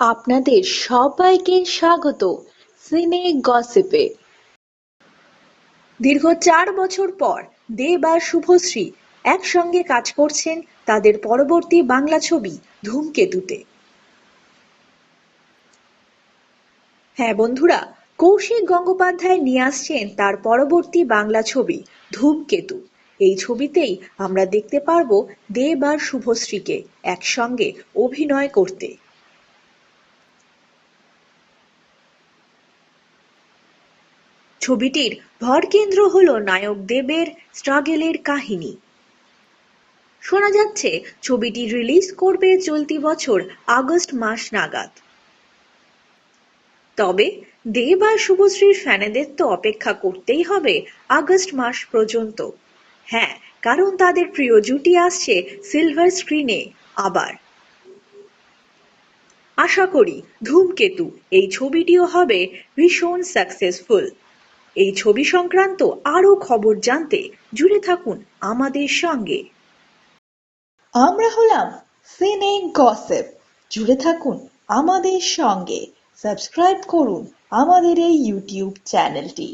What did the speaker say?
আপনাদের সবাইকে স্বাগত সিনে গসিপে। দীর্ঘ চার বছর পর দেব আর শুভশ্রী একসঙ্গে কাজ করছেন তাদের পরবর্তী বাংলা ছবি ধূমকেতুতে। হ্যাঁ বন্ধুরা, কৌশিক গঙ্গোপাধ্যায় নিয়ে আসছেন তার পরবর্তী বাংলা ছবি ধূমকেতু। এই ছবিতেই আমরা দেখতে পারব দেব আর শুভশ্রীকে একসঙ্গে অভিনয় করতে। ছবিটির ভরকেন্দ্র হল নায়ক দেবের স্ট্রাগেলের কাহিনী। শোনা যাচ্ছে, ছবিটি রিলিজ করবে চলতি বছর আগস্ট মাস নাগাদ। তবে দেব আর শুভশ্রীর ফ্যানেদের তো অপেক্ষা করতেই হবে আগস্ট মাস পর্যন্ত। হ্যাঁ কারণ তাদের প্রিয় জুটি আসছে সিলভার স্ক্রিনে আবার। আশা করি ধূমকেতু এই ছবিটিও হবে ভীষণ সাকসেসফুল। এই ছবি সংক্রান্ত আরও খবর জানতে জুড়ে থাকুন আমাদের সঙ্গে। আমরা হলাম সিনে গসেপ জুড়ে থাকুন আমাদের সঙ্গে। সাবস্ক্রাইব করুন আমাদের এই ইউটিউব চ্যানেলটি।